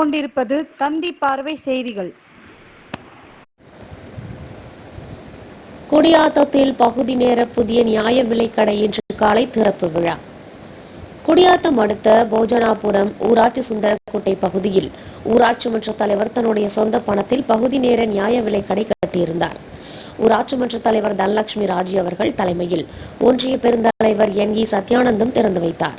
கொண்டிருப்பது தந்தி பார்வை செய்திகள். குடியாத்தத்தில் பகுதி நேர புதிய நியாய விலைக்கடை இன்று காலை திறப்பு விழா. குடியாத்தம் அடுத்த போஜனாபுரம் ஊராட்சி சுந்தரக்கோட்டை பகுதியில் ஊராட்சி மன்ற தலைவர் தன்னுடைய சொந்த பணத்தில் பகுதி நேர நியாய விலைக்கடை கட்டியிருந்தார். ஊராட்சி மன்ற தலைவர் தனலட்சுமி ராஜி அவர்கள் தலைமையில் ஒன்றிய பெருந்தலைவர் என் இ சத்யானந்தம் திறந்து வைத்தார்.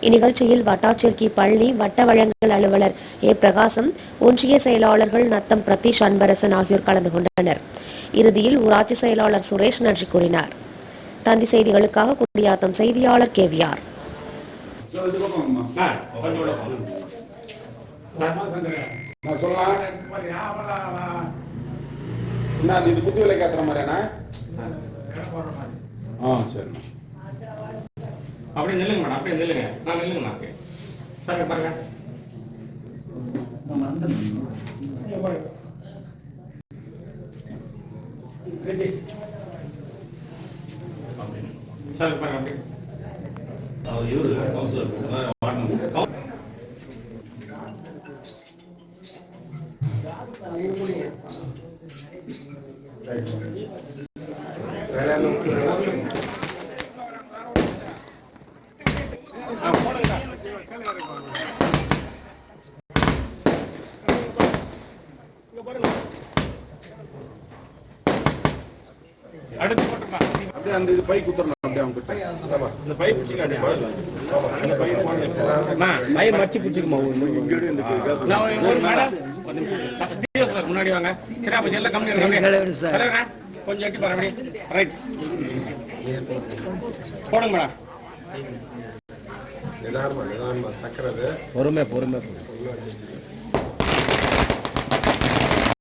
இந்நிகழ்ச்சியில் வட்டாட்சியர் கி. பழனி வட்ட வழங்கல் அலுவலர் ஏ. பிரகாசம் ஒன்றிய செயலாளர்கள் நத்தம் பிரதீஷ் அன்பரசன் ஆகியோர் கலந்து கொண்டனர். இறுதியில் ஊராட்சி செயலாளர் சுரேஷ் நன்றி கூறினார். தந்தி செய்திகளுக்காக குடியாத்தம் செய்தியாளர் கேவிஆர். நான் என்ன இது குத்து விலை காத்துற மாதிரியாண்ணா? ஆ சரிண்ணா அப்படியே நில்லுங்க மேடம் அப்படியே நில்லுங்க. நான் நில்லுங்க ஓகே சார் பாருங்க. சார் பாருங்க அப்படியே. அவர் இவரு கவுன்சிலர் வார்டு அடுத்து அப்படியே அந்த இது பை குத்துறணும் அப்படியே அவங்க கிட்ட இந்த பை பிடிச்சிக்க இந்த பை போடுங்க பை மடிச்சு பிடிச்சிக்குமா ஒரு மேடம் சார் முன்னாடி வாங்க. சரி அப்ப எல்லாம் கம்மி தலைவரா, கொஞ்சம் எட்டி பாரு அப்படியே. ரைட் போடுங்க மேடம் நிதானமா நிதானமா சக்கரை பொறுமை பொறுமை.